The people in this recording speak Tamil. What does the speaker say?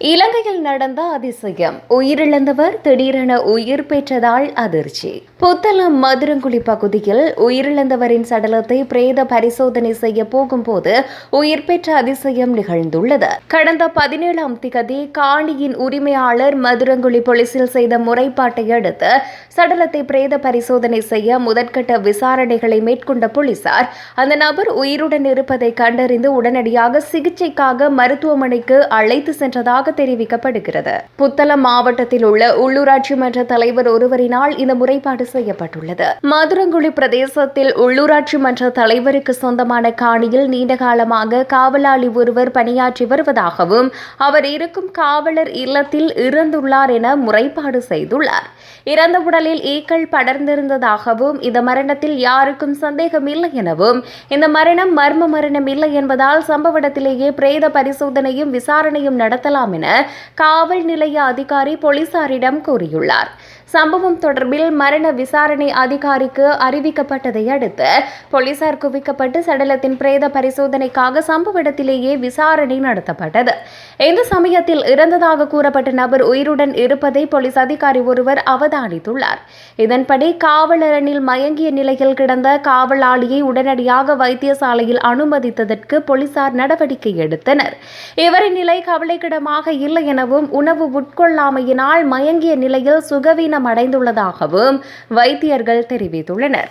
இலங்கையில் நடந்த அதிசயம். உயிரிழந்தவர் திடீரென உயிர் பெற்றதால் அதிர்ச்சி. புத்தளம் மதுரங்குழி பகுதியில் உயிரிழந்தவரின் சடலத்தை பிரேத பரிசோதனை செய்ய போகும்போது உயிர் பெற்ற அதிசயம் நிகழ்ந்துள்ளது. கடந்த பதினேழாம் திகதி காணியின் உரிமையாளர் மதுரங்குழி போலீசில் செய்த முறைப்பாட்டை அடுத்து சடலத்தை பிரேத பரிசோதனை செய்ய முதற்கட்ட விசாரணைகளை மேற்கொண்ட போலீசார் அந்த நபர் உயிருடன் இருப்பதை கண்டறிந்து உடனடியாக சிகிச்சைக்காக மருத்துவமனைக்கு அழைத்து சென்றதாக செய்யப்படுகிறது புத்தளம் மாவட்டத்தில் உள்ள உள்ளூராட்சி மன்ற தலைவர் ஒருவரினால் இந்த முறைப்பாடு செய்யப்பட்டுள்ளது. மதுரங்குழி பிரதேசத்தில் உள்ளூராட்சி மன்ற தலைவருக்கு சொந்தமான காணியில் நீண்ட காலமாக காவலாளி ஒருவர் பணியாற்றி வருவதாகவும் அவர் இருக்கும் காவலர் இல்லத்தில் இறந்துள்ளார் என முறைப்பாடு செய்துள்ளார். இறந்த உடலில் ஈக்கள் படர்ந்திருந்ததாகவும் இந்த மரணத்தில் யாருக்கும் சந்தேகம் இல்லை எனவும் இந்த மரணம் மர்ம மரணம் இல்லை என்பதால் சம்பவ இடத்திலேயே பிரேத பரிசோதனையும் விசாரணையும் நடத்தலாம் என காவல் நிலைய அதிகாரி போலீசாரிடம் கூறியுள்ளார். சம்பவம் தொடர்பில் மரண விசாரணை அதிகாரிக்கு அறிவிக்கப்பட்டதை அடுத்து போலீசார் குவிக்கப்பட்டு சடலத்தின் பிரேத பரிசோதனைக்காக சம்பவ இடத்திலேயே விசாரணை நடத்தப்பட்டது. இந்த சமயத்தில் இறந்ததாக கூறப்பட்ட நபர் உயிருடன் இருப்பதை போலீஸ் அதிகாரி ஒருவர் அவதானித்துள்ளார். இதன்படி காவலரனில் மயங்கிய நிலையில் கிடந்த காவலாளியை உடனடியாக வைத்தியசாலையில் அனுமதித்ததற்கு போலீசார் நடவடிக்கை எடுத்தனர். இவரின் நிலை கவலைக்கிடமாக இல்லை எனவும் உணவு உட்கொள்ளாமையினால் மயங்கிய நிலையில் சுகவீனம் அடைந்துள்ளதாகவும் வைத்தியர்கள் தெரிவித்துள்ளனர்.